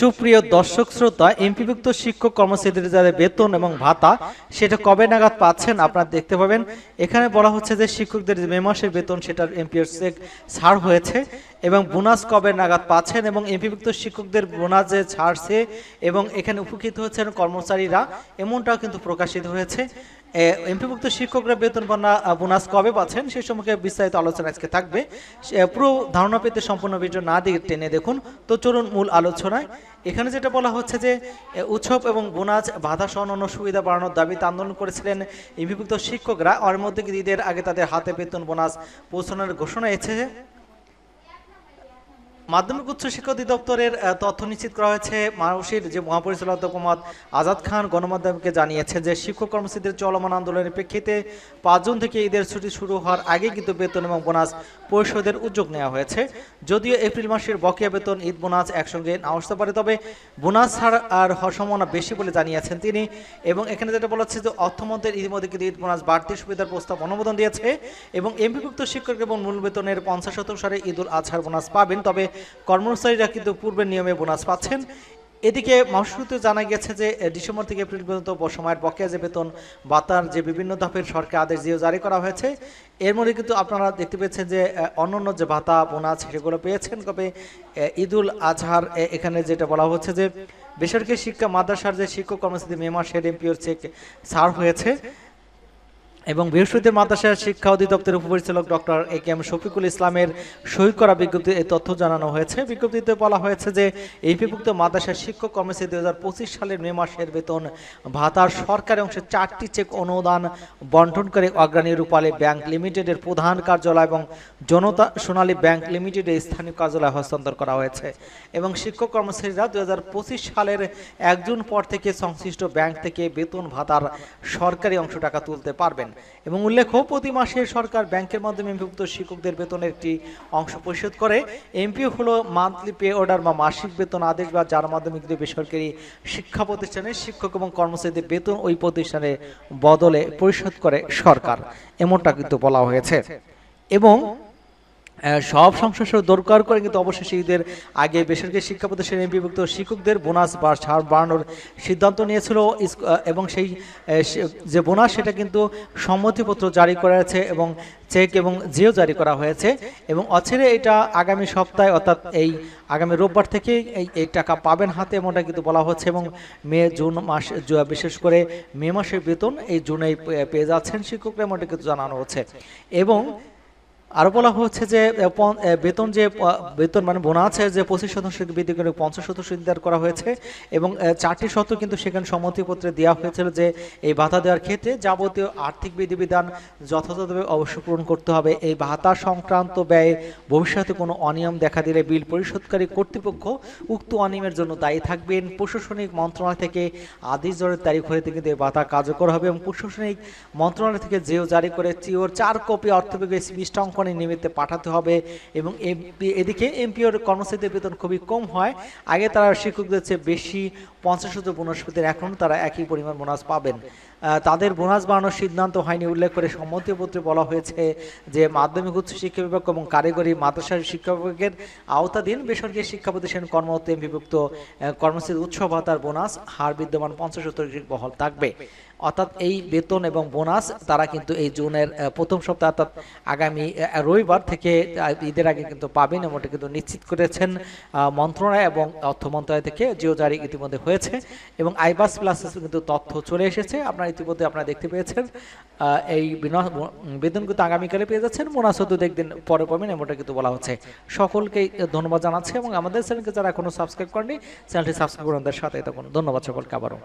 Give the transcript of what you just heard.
সুপ্রিয় দর্শক শ্রোতা, এমপিভুক্ত শিক্ষক কর্মচারীদের যাদের বেতন এবং ভাতা, সেটা কবে নাগাদ পাচ্ছেন আপনারা দেখতে পাবেন। এখানে বলা হচ্ছে যে শিক্ষকদের মে মাসের বেতন, সেটার এমপিএর চেক ছাড় হয়েছে এবং বোনাস কবে নাগাদ পাচ্ছেন এবং এমপিভুক্ত শিক্ষকদের বোনাস যে ছাড়ছে এবং এখানে উপকৃত হচ্ছেন কর্মচারীরা, এমনটাও কিন্তু প্রকাশিত হয়েছে। এমপিভুক্ত শিক্ষকরা বেতন বোনাস কবে পাচ্ছেন সে সম্পর্কে বিস্তারিত আলোচনা আজকে থাকবে। পুরো ধারণা পেতে সম্পূর্ণ ভিডিও না দিয়ে টেনে দেখুন। তো চলুন মূল আলোচনায়। এখানে যেটা বলা হচ্ছে যে উৎসব এবং বোনাস, বাধা সহ অন্যান্য সুবিধা বাড়ানোর দাবিতে আন্দোলন করেছিলেন এমপিভুক্ত শিক্ষকরা। ওর মধ্যে ঈদের আগে তাদের হাতে বেতন বোনাস পৌঁছানোর ঘোষণা এসেছে। মাধ্যমিক উচ্চ শিক্ষা অধিদপ্তরের তথ্য নিশ্চিত করা হয়েছে মানসির যে মহাপরিচালক মোহাম্মদ আজাদ খান গণমাধ্যমকে জানিয়েছে যে শিক্ষক কর্মচারীদের চলমান আন্দোলনের প্রেক্ষিতে পাঁচ জুন থেকে ঈদের ছুটি শুরু হওয়ার আগে কিন্তু বেতন এবং বোনাস পরিশোধের উদ্যোগ নেওয়া হয়েছে। যদিও এপ্রিল মাসের বকেয়া বেতন, ঈদ বোনাস একসঙ্গে না আসতে পারে, তবে বোনাস ছাড় আর সম্ভাবনা বেশি বলে জানিয়েছেন তিনি। এবং এখানে যেটা বলা হচ্ছে যে অর্থমন্ত্রীর ইতিমধ্যে কিন্তু ঈদ বোনাস বাড়তি সুবিধার প্রস্তাব অনুমোদন দিয়েছে এবং এমপিভুক্ত শিক্ষক এবং মূল বেতনের পঞ্চাশ শতাংশ হারে ঈদুল আজহার বোনাস পাবেন। তবে কর্মচারীরা কিন্তু পূর্বের নিয়মে বোনাস পাচ্ছেন। এদিকে মাসুতে জানা গেছে যে ডিসেম্বর থেকে এপ্রিল পর্যন্ত সময়ের বকেয়া যে বেতন বাতার যে বিভিন্ন ধাপের সরকার আদেশ দিয়ে জারি করা হয়েছে, এর মধ্যে কিন্তু আপনারা দেখতে পেয়েছেন যে অন্যান্য যে ভাতা, বোনাস সেগুলো পেয়েছেন। তবে ঈদুল আজহার এখানে যেটা বলা হচ্ছে যে, বেসরকারি শিক্ষা মাদ্রাসার যে শিক্ষক কর্মচারী মে মাসের এমপিওর চেক ছাড় হয়েছে। এবং বৃহস্পতিবার মাদ্রাসা শিক্ষা অধিদপ্তরের উপপরিচালক doctor A K M Shafiqul ইসলামের সই করা বিজ্ঞপ্তি এই তথ্য জানানো হয়েছে। বিজ্ঞপ্তিতে বলা হয়েছে যে এইপিভুক্ত মাদ্রাসার শিক্ষক কর্মচারী দুই সালের মে মাসের বেতন, ভাতার সরকারি অংশে চারটি চেক অনুদান বন্টন করে অগ্রণী রূপালী ব্যাংক লিমিটেডের প্রধান কার্যালয় এবং জনতা সোনালী ব্যাংক লিমিটেডের স্থানীয় কার্যালয়ে হস্তান্তর করা হয়েছে। এবং শিক্ষক কর্মচারীরা দুই হাজার পঁচিশ সালের এক জুন পর থেকে সংশ্লিষ্ট ব্যাংক থেকে বেতন, ভাতার সরকারি অংশ টাকা তুলতে পারবেন। এবং উল্লেখ্য, প্রতি মাসে সরকার ব্যাংকের মাধ্যমে এমপিভুক্ত শিক্ষকদের বেতনের একটি অংশ পরিশোধ করে। এমপি হলো মান্থলি পে অর্ডার বা মাসিক বেতন আদেশ বা যার মাধ্যমে কিন্তু বেসরকারি শিক্ষা প্রতিষ্ঠানের শিক্ষক এবং কর্মচারীদের বেতন ওই প্রতিষ্ঠানে বদলে পরিশোধ করে সরকার। এমনটা কিন্তু বলা হয়েছে। এবং সব সমস্যা দরকার করে কিন্তু অবশেষে ঈদের আগে বেসরকারি শিক্ষা প্রতিষ্ঠানে বিভক্ত শিক্ষকদের বোনাস বা ছাড় বাড়ানোর সিদ্ধান্ত নিয়েছিল। এবং সেই যে বোনাস সেটা কিন্তু সম্মতিপত্র জারি করা হয়েছে এবং চেক এবং জিও জারি করা হয়েছে এবং অছেরে এটা আগামী সপ্তাহে, অর্থাৎ এই আগামী রোববার থেকে এই এই টাকা পাবেন হাতে এমনটা কিন্তু বলা হচ্ছে এবং মে, জুন মাস বিশেষ করে মে মাসের বেতন এই জুনেই পে- পেয়ে যাচ্ছেন শিক্ষকরা এমনটা কিন্তু জানানো হচ্ছে। এবং আরও বলা হচ্ছে যে বেতন যে বেতন মানে বোনাস যে পঁচিশ শতাংশ বৃদ্ধি করে পঞ্চাশ শতাংশ নির্ধারণ করা হয়েছে এবং চারটি শত কিন্তু সেখানে সম্মতিপত্রে দেওয়া হয়েছিল যে, এই ভাতা দেওয়ার ক্ষেত্রে যাবতীয় আর্থিক বিধিবিধান যথাযথভাবে অবশ্য পূরণ করতে হবে। এই ভাতা সংক্রান্ত ব্যয়ে ভবিষ্যতে কোনো অনিয়ম দেখা দিলে বিল পরিশোধকারী কর্তৃপক্ষ উক্ত অনিয়মের জন্য দায়ী থাকবেন। প্রশাসনিক মন্ত্রণালয় থেকে আদেশ জরের তারিখ হতে কিন্তু এই ভাতা কার্যকর হবে এবং প্রশাসনিক মন্ত্রণালয় থেকে যেও জারি করে চিওর চার কপি অর্থবিজ্ঞান স্পষ্ট অঙ্কনের নিমিত্তে পাঠাতে হবে এবং এদিকে এমপিওর কর্মচারীদের বেতন খুবই কম হয়। আগে তারা শিক্ষকদের চেয়ে বেশি পঞ্চাশ শত বোনাস পেতেন এখন তারা একই পরিমাণ বোনাস পাবেন। তাদের বোনাস বাড়ানোর সিদ্ধান্ত হয়নি, উল্লেখ করে সম্মতিপত্রে বলা হয়েছে যে মাধ্যমিক, উচ্চ শিক্ষা বিভাগ এবং কারিগরি মাদ্রাসার শিক্ষা বিভাগের আওতাধীন বেসরকারি শিক্ষা প্রতিষ্ঠান কর্মরত বিভক্ত কর্মচারী উৎসব ভাতার বোনাস হার বিদ্যমান পঞ্চাশ শতাংশ বহাল থাকবে। অর্থাৎ এই বেতন এবং বোনাস তারা কিন্তু এই জুনের প্রথম সপ্তাহ অর্থাৎ আগামী রবিবার থেকে ঈদের আগে কিন্তু পাবেন এমনটা কিন্তু নিশ্চিত করেছেন মন্ত্রণালয় এবং অর্থ মন্ত্রণালয় থেকে জিও জারি ইতিমধ্যে হয়েছে এবং আইবাস প্লাসেস কিন্তু তথ্য চলে এসেছে। আপনারা ইতিমধ্যে আপনারা দেখতে পেয়েছেন এই বেতন কিন্তু আগামীকালে পেয়ে যাচ্ছেন বোনাসও দেখদিন পরে পাবেন এমনটা কিন্তু বলা হচ্ছে। সকলকে ধন্যবাদ জানাচ্ছে এবং আমাদের চ্যানেলকে যারা এখনও সাবস্ক্রাইব করেনি চ্যানেলটি সাবস্ক্রাইব করুন সাথে তখন ধন্যবাদ সকলকে আবারও।